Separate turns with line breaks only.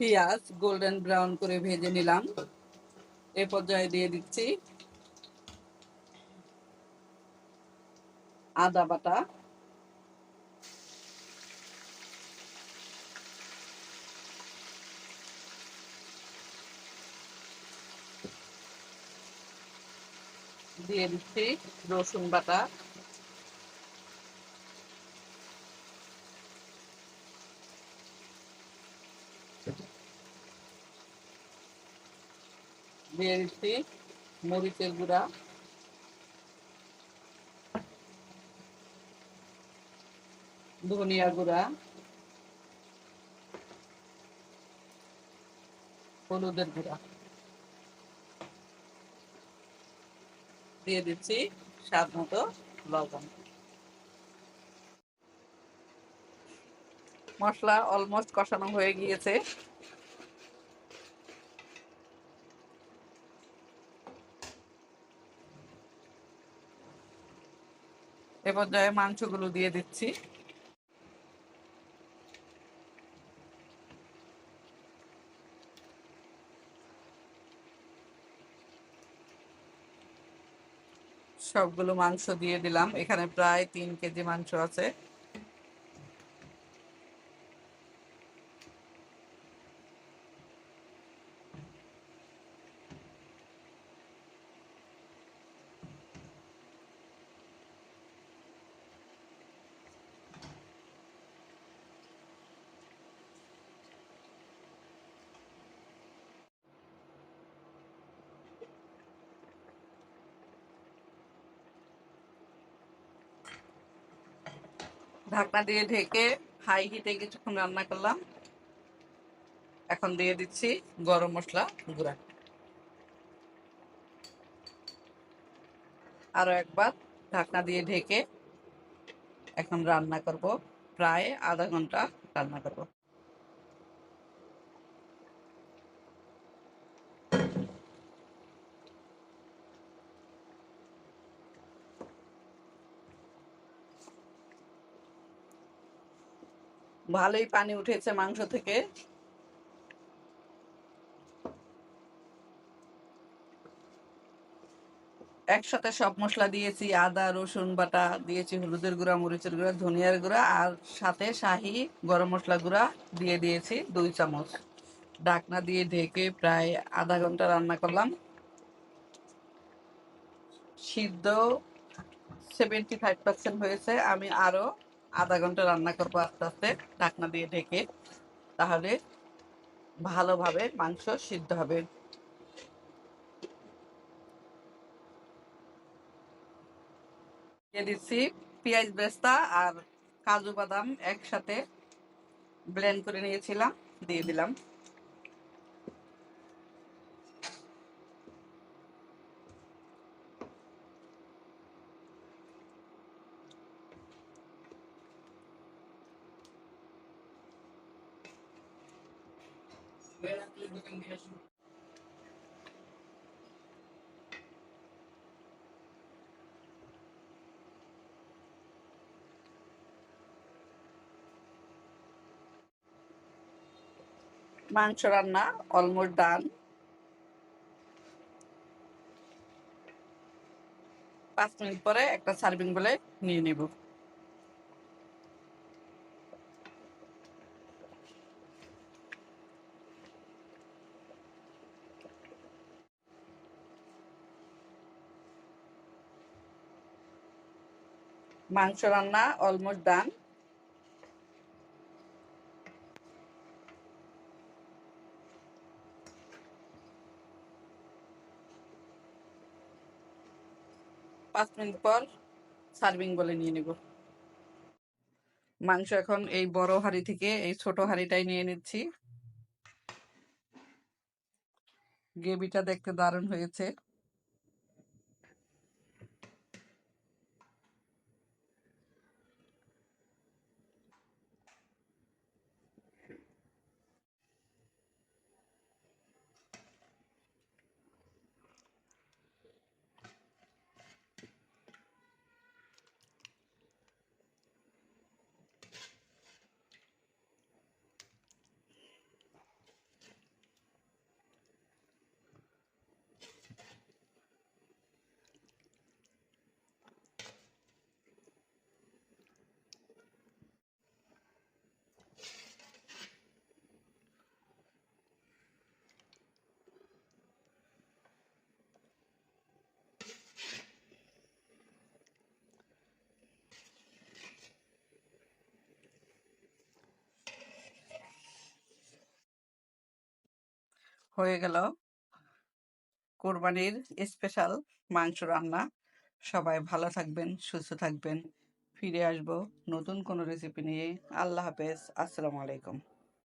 পেঁয়াজ golden brown করে ভেজে নিলাম। এ পর্যায়ে দিয়ে দিচ্ছি আদা বাটা। দিয়ে দিচ্ছি রসুন বাটা। দিয়ে দিচ্ছি মরিচের গুঁড়া। ধনিয়া গুঁড়া। হলুদের গুঁড়া। দিয়ে দিচ্ছি স্বাদ মতো লবণ। মশলা অলমোস্ট কষানো হয়ে গিয়েছে। এ পর্যায়ে মাংসগুলো দিয়ে দিচ্ছি। সবগুলো মাংস দিয়ে দিলাম। এখানে প্রায় তিন কেজি মাংস আছে। ঢাকনা দিয়ে ঢেকে হাই হিটে কিছুক্ষণ রান্না করলাম। এখন দিয়ে দিচ্ছি গরম মশলা গুঁড়া। আরও একবার ঢাকনা দিয়ে ঢেকে এখন রান্না করব। প্রায় আধা ঘণ্টা রান্না করব। ভালোই পানি উঠেছে মাংস থেকে। একসাথে সব মশলা দিয়েছি, আদা, রসুন বাটা দিয়েছি, হলুদের গুঁড়া, মরিচের গুঁড়া, ধনিয়ার গুঁড়া, আর সাথে শাহি গরম মশলা গুঁড়া দিয়ে দিয়েছি দুই চামচ। ডাকনা দিয়ে ঢেকে প্রায় আধা ঘণ্টা রান্না করলাম। সিদ্ধ সেভেন্টি ফাইভ পার্সেন্ট হয়েছে। আমি আরও আধা ঘণ্টা রান্না করব আস্তে আস্তে, ঢাকনা দিয়ে ঢেকে, তাহলে ভালোভাবে মাংস সিদ্ধ হবে। দিয়ে দিচ্ছি পেঁয়াজ বেস্তা আর কাজু বাদাম একসাথে ব্লেন্ড করে নিয়েছিলাম, দিয়ে দিলাম। মাংস রান্না অলমোস্ট ডান পাঁচ মিনিট পরে একটা সার্ভিং বলে নিয়ে নেব। মাংস রান্না অলমোস্ট ডান পাঁচ মিনিট পর সার্ভিং বলে নিয়ে নেব। মাংস এখন এই বড় হাঁড়ি থেকে এই ছোট হাঁড়িটাই নিয়ে নিচ্ছি। গ্রেভিটা দেখতে দারুণ হয়েছে। হয়ে গেল কোরবানির স্পেশাল মাংস রান্না। সবাই ভালো থাকবেন, সুস্থ থাকবেন। ফিরে আসব নতুন কোনো রেসিপি নিয়ে। আল্লাহ হাফেজ। আসসালামু আলাইকুম।